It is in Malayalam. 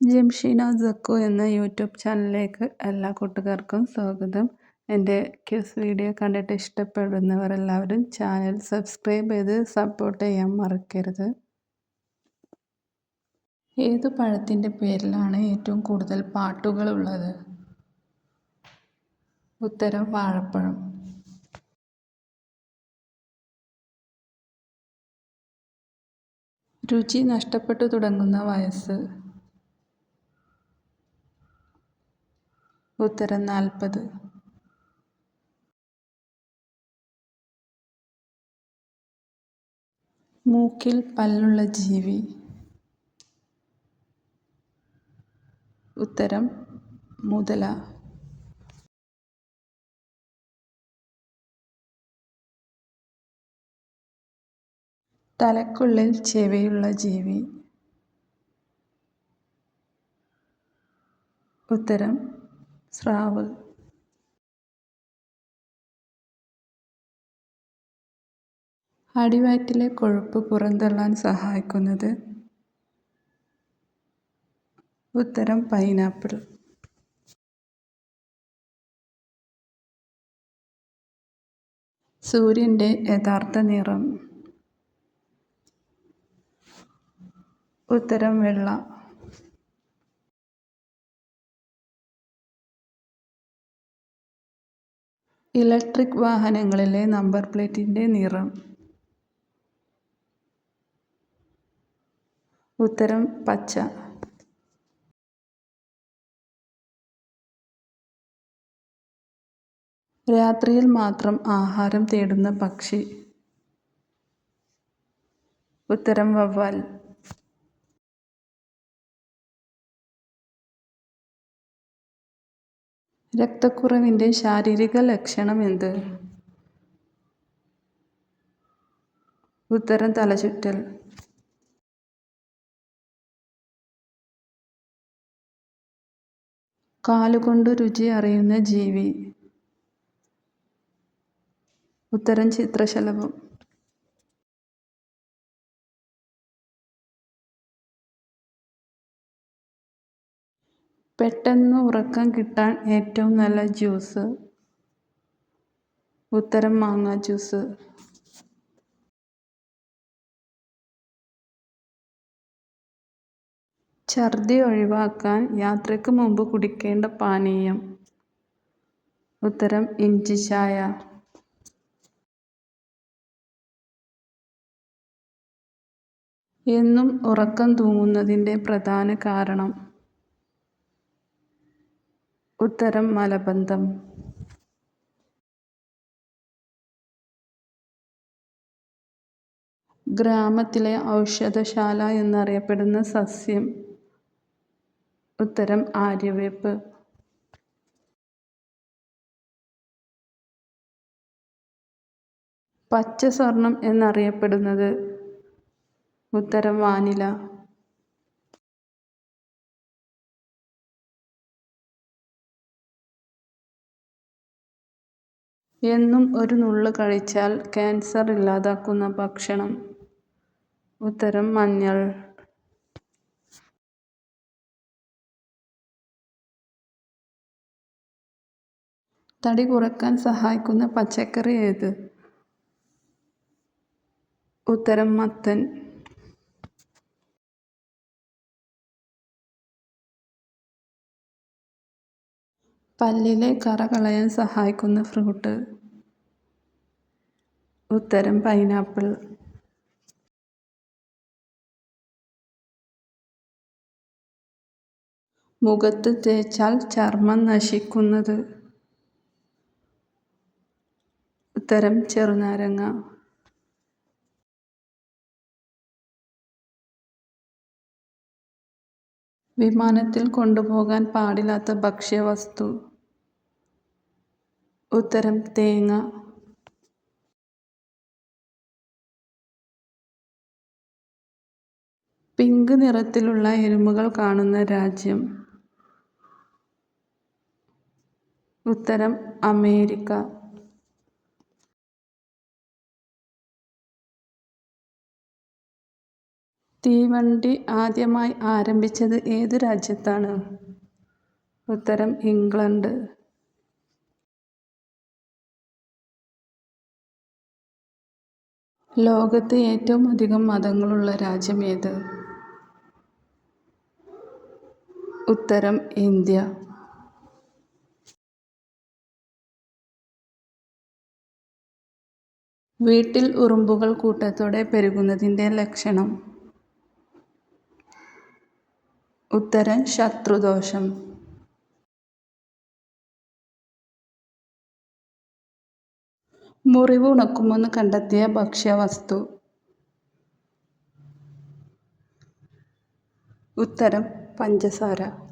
ജംഷീന സക്കു എന്ന യൂട്യൂബ് ചാനലിലേക്ക് എല്ലാ കൂട്ടുകാർക്കും സ്വാഗതം. എന്റെ ക്യൂസ് വീഡിയോ കണ്ടിട്ട് ഇഷ്ടപ്പെടുന്നവർ എല്ലാവരും ചാനൽ സബ്സ്ക്രൈബ് ചെയ്ത് സപ്പോർട്ട് ചെയ്യാൻ മറക്കരുത്. ഏത് പഴത്തിന്റെ പേരിലാണ് ഏറ്റവും കൂടുതൽ പാട്ടുകളുള്ളത്? ഉത്തരം വാഴപ്പഴം. രുചി നഷ്ടപ്പെട്ടു തുടങ്ങുന്ന വയസ്സ്. ഉത്തരം നാൽപ്പത്. മൂക്കിൽ പല്ലുള്ള ജീവി. ഉത്തരം മുതല. തലക്കുള്ളിൽ ചെവിയുള്ള ജീവി. ഉത്തരം സ്രാവ് അടിവയറ്റിലെ കൊഴുപ്പ് പുറന്തള്ളാൻ സഹായിക്കുന്നത് ഉത്തരം പൈനാപ്പിൾ. സൂര്യന്റെ യഥാർത്ഥ നിറം. ഉത്തരം വെള്ള. ഇലക്ട്രിക് വാഹനങ്ങളിലെ നമ്പർ പ്ലേറ്റിന്റെ നിറം. ഉത്തരം പച്ച. രാത്രിയിൽ മാത്രം ആഹാരം തേടുന്ന പക്ഷി. ഉത്തരം വവ്വാൽ. രക്തക്കുറവിന്റെ ശാരീരിക ലക്ഷണം എന്ത്? ഉത്തരം തലചുറ്റൽ. കാലുകൊണ്ട് രുചി അറിയുന്ന ജീവി. ഉത്തരം ചിത്രശലഭം. പെട്ടെന്ന് ഉറക്കം കിട്ടാൻ ഏറ്റവും നല്ല ജ്യൂസ്. ഉത്തരം മാങ്ങ ജ്യൂസ്. ഛർദി ഒഴിവാക്കാൻ യാത്രയ്ക്ക് മുമ്പ് കുടിക്കേണ്ട പാനീയം. ഉത്തരം ഇഞ്ചി ചായ. എന്നും ഉറക്കം തൂങ്ങുന്നതിന്റെ പ്രധാന കാരണം. ഉത്തരം മലബന്ധം. ഗ്രാമത്തിലെ ഔഷധശാല എന്നറിയപ്പെടുന്ന സസ്യം. ഉത്തരം ആര്യവേപ്പ്. പച്ച സ്വർണം എന്നറിയപ്പെടുന്നത്. ഉത്തരം വാനില. എന്നും ഒരു നുള്ള് കഴിച്ചാൽ ക്യാൻസർ ഇല്ലാതാക്കുന്ന ഭക്ഷണം. ഉത്തരം മഞ്ഞൾ. തടി കുറയ്ക്കാൻ സഹായിക്കുന്ന പച്ചക്കറി ഏത്? ഉത്തരം മത്തൻ. പല്ലിലെ കറ കളയാൻ സഹായിക്കുന്ന ഫ്രൂട്ട്. ഉത്തരം പൈനാപ്പിൾ. മുഖത്ത് തേച്ചാൽ ചർമ്മം നശിക്കുന്നത്. ഉത്തരം ചെറുനാരങ്ങ. വിമാനത്തിൽ കൊണ്ടുപോകാൻ പാടില്ലാത്ത ഭക്ഷ്യവസ്തു. ഉത്തരം തേങ്ങ പിങ്ക് നിറത്തിലുള്ള എരുമകൾ കാണുന്ന രാജ്യം ഉത്തരം അമേരിക്ക തീവണ്ടി ആദ്യമായി ആരംഭിച്ചത് ഏത് രാജ്യത്താണ്? ഉത്തരം ഇംഗ്ലണ്ട്. ലോകത്ത് ഏറ്റവും അധികം മതങ്ങളുള്ള രാജ്യം ഏത്? ഉത്തരം ഇന്ത്യ. വീട്ടിൽ ഉറുമ്പുകൾ കൂട്ടത്തോടെ പെരുകുന്നതിന്റെ ലക്ഷണം? ഉത്തരം ശത്രുദോഷം. മുറിവ് ഉണക്കുമെന്ന് കണ്ടെത്തിയ ഭക്ഷ്യവസ്തു? ഉത്തരം പഞ്ചസാര.